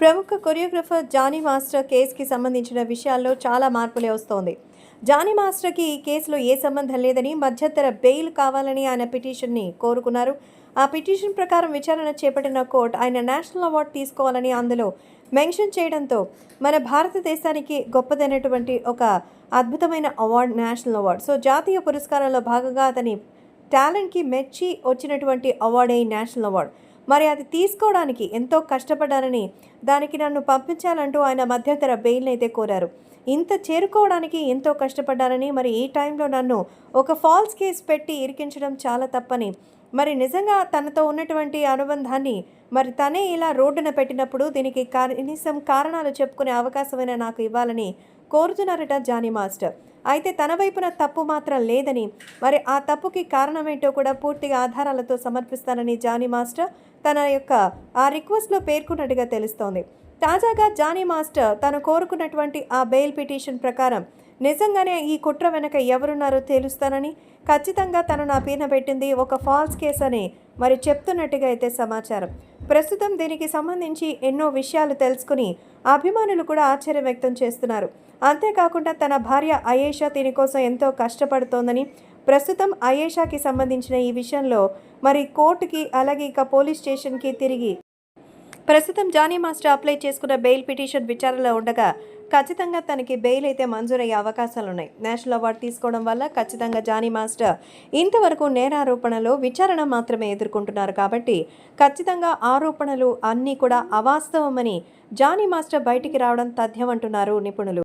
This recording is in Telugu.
ప్రముఖ కొరియోగ్రఫర్ జానీ మాస్టర్ కేసుకి సంబంధించిన విషయాల్లో చాలా మార్పులే వస్తోంది. జానీ మాస్టర్కి ఈ కేసులో ఏ సంబంధం లేదని మధ్యంతర బెయిల్ కావాలని ఆయన పిటిషన్ని కోరుకున్నారు. ఆ పిటిషన్ ప్రకారం విచారణ చేపట్టిన కోర్టు ఆయన నేషనల్ అవార్డు తీసుకోవాలని అందులో మెన్షన్ చేయడంతో మన భారతదేశానికి గొప్పదైనటువంటి ఒక అద్భుతమైన అవార్డు నేషనల్ అవార్డు. సో జాతీయ పురస్కారంలో భాగంగా అతని టాలెంట్కి మెచ్చి వచ్చినటువంటి అవార్డే ఈ నేషనల్ అవార్డు. మరి అది తీసుకోవడానికి ఎంతో కష్టపడ్డారని దానికి నన్ను పంపించాలంటూ ఆయన మధ్యంతర బెయిల్ని అయితే కోరారు. ఇంత చేరుకోవడానికి ఎంతో కష్టపడ్డారని మరి ఈ టైంలో నన్ను ఒక ఫాల్స్ కేసు పెట్టి ఇరికించడం చాలా తప్పని మరి నిజంగా తనతో ఉన్నటువంటి అనుబంధాన్ని మరి తనే ఇలా రోడ్డున పెట్టినప్పుడు దీనికి కనీసం కారణాలు చెప్పుకునే అవకాశమైనా నాకు ఇవ్వాలని కోరుతున్నారట జానీ మాస్టర్. అయితే తన వైపున తప్పు మాత్రం లేదని మరి ఆ తప్పుకి కారణమేంటో కూడా పూర్తిగా ఆధారాలతో సమర్పిస్తానని జానీ మాస్టర్ తన యొక్క ఆ రిక్వెస్ట్లో పేర్కొన్నట్టుగా తెలుస్తోంది. తాజాగా జానీ మాస్టర్ తను కోరుకున్నటువంటి ఆ బెయిల్ పిటిషన్ ప్రకారం నిజంగానే ఈ కుట్ర వెనక ఎవరున్నారో తేలుస్తానని ఖచ్చితంగా తను నా పీన పెట్టింది ఒక ఫాల్స్ కేస్ అని మరి చెప్తున్నట్టుగా అయితే సమాచారం. ప్రస్తుతం దీనికి సంబంధించి ఎన్నో విషయాలు తెలుసుకుని అభిమానులు కూడా ఆశ్చర్యం వ్యక్తం చేస్తున్నారు. అంతేకాకుండా తన భార్య అయేషా దీనికోసం ఎంతో కష్టపడుతోందని ప్రస్తుతం అయేషాకి సంబంధించిన ఈ విషయంలో మరి కోర్టుకి అలాగే ఇక పోలీస్ స్టేషన్కి తిరిగి ప్రస్తుతం జానీ మాస్టర్ అప్లై చేసుకున్న బెయిల్ పిటిషన్ విచారణలో ఉండగా ఖచ్చితంగా తనకి బెయిల్ అయితే మంజూరయ్యే అవకాశాలు ఉన్నాయి నేషనల్ అవార్డు తీసుకోవడం వల్ల ఖచ్చితంగా జానీ మాస్టర్ ఇంతవరకు నేరారోపణలో విచారణ మాత్రమే ఎదుర్కొంటున్నారు కాబట్టి ఖచ్చితంగా ఆరోపణలు అన్నీ కూడా అవాస్తవమని జానీ మాస్టర్ బయటికి రావడం తథ్యమంటున్నారు నిపుణులు.